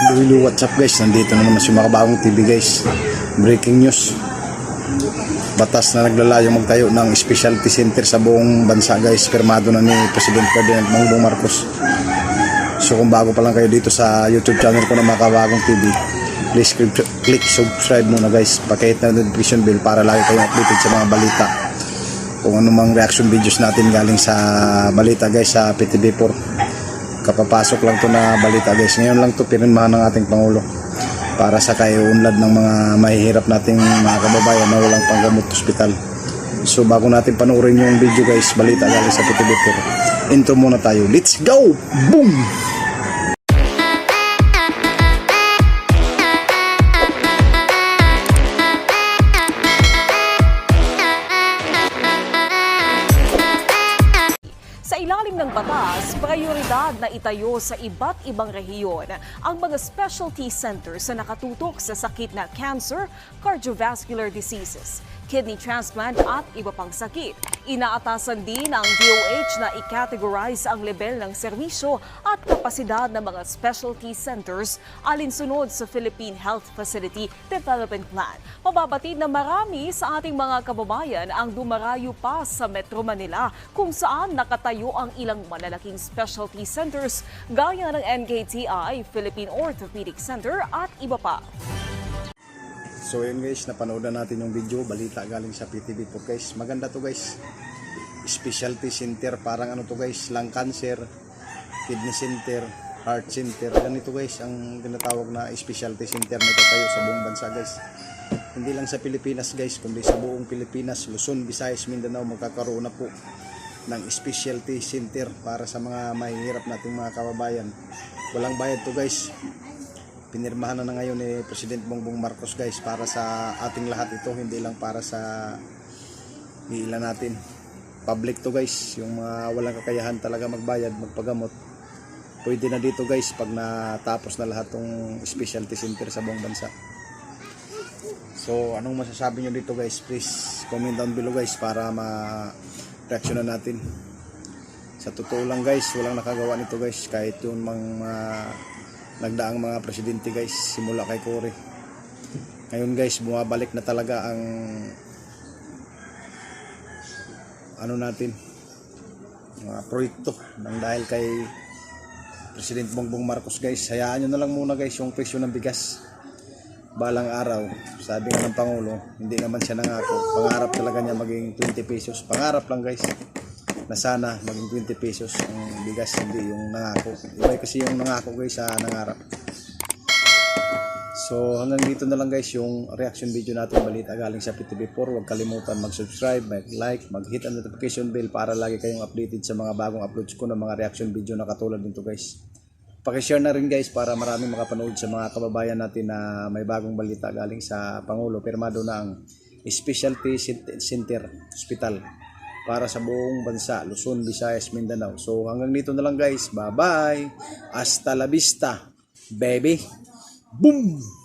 Hello, what's up guys? Nandito na naman si Makabagong TV guys. Breaking news. Batas na naglalayong magtayo ng specialty center sa buong bansa guys. Firmado na ni President Ferdinand Bongbong Marcos. So kung bago pa lang kayo dito sa YouTube channel ko na Makabagong TV, please click, click subscribe muna guys. Pakihit na notification bell para lagi kayong updated sa mga balita. Kung anumang reaction videos natin galing sa balita guys sa PTV4 kapapasok lang to na balita guys. Ngayon lang to pinirmahan ng ating Pangulo para sa kaiunlad ng mga mahihirap nating mga kababayan na walang panggamot ospital. So bago natin panoorin yung video guys balita galing sa PTV4 intro muna tayo. Let's go! Boom Sa ilalim ng batas, prioridad na itayo sa iba't ibang rehiyon ang mga specialty centers na nakatutok sa sakit na cancer, cardiovascular diseases, kidney transplant at iba pang sakit. Inaatasan din ng DOH na i-categorize ang level ng serbisyo at kapasidad ng mga specialty centers alinsunod sa Philippine Health Facility Development Plan. Mababatid na marami sa ating mga kababayan ang dumarayo pa sa Metro Manila kung saan nakatayo ang ilang malalaking specialty centers gaya ng NKTI, Philippine Orthopedic Center at iba pa. So yun guys napanood na natin yung video balita galing sa PTV4 guys. Maganda to guys. Specialty center parang ano to guys lung cancer kidney center heart center. Ganito guys ang tinatawag na specialty center na tayo sa buong bansa guys. Hindi lang sa Pilipinas guys kundi sa buong Pilipinas Luzon, Visayas, Mindanao magkakaroon na po ng specialty center para sa mga mahihirap nating mga kababayan. Walang bayad to guys pinirmahan na, ngayon ni President Bongbong Marcos guys para sa ating lahat ito hindi lang para sa ilan natin. Public to guys. Yung mga walang kakayahan talaga magbayad magpagamot pwede na dito guys pag natapos na lahat tong specialty center sa buong bansa. So anong masasabi nyo dito guys? Please comment down below guys para ma reaksyonan natin. Sa totoo lang guys walang nakagawa nito guys kahit yung mga nagdaang mga presidente guys simula kay Cory. Ngayon guys bumabalik na talaga ang ano natin mga proyekto nang dahil kay President Bongbong Marcos guys. Hayaan nyo na lang muna guys yung presyo ng bigas. Balang araw sabi nga ng Pangulo hindi naman siya nangako. Pangarap talaga niya maging 20 pesos. Pangarap lang guys na sana maging 20 pesos ang bigas hindi yung nangako. Iba kasi yung nangako guys sa nangarap. So hanggang dito na lang guys yung reaction video natin balita galing sa PTV4 huwag kalimutan mag-subscribe mag-like mag-hit ang notification bell para lagi kayong updated sa mga bagong uploads ko ng mga reaction video na katulad nito guys. Pakishare na rin guys para maraming makapanood sa mga kababayan natin na may bagong balita galing sa Pangulo. Pirmado na ang Specialty Center Hospital para sa buong bansa, Luzon, Visayas, Mindanao. So hanggang dito na lang guys. Bye-bye. Hasta la vista, baby. Boom!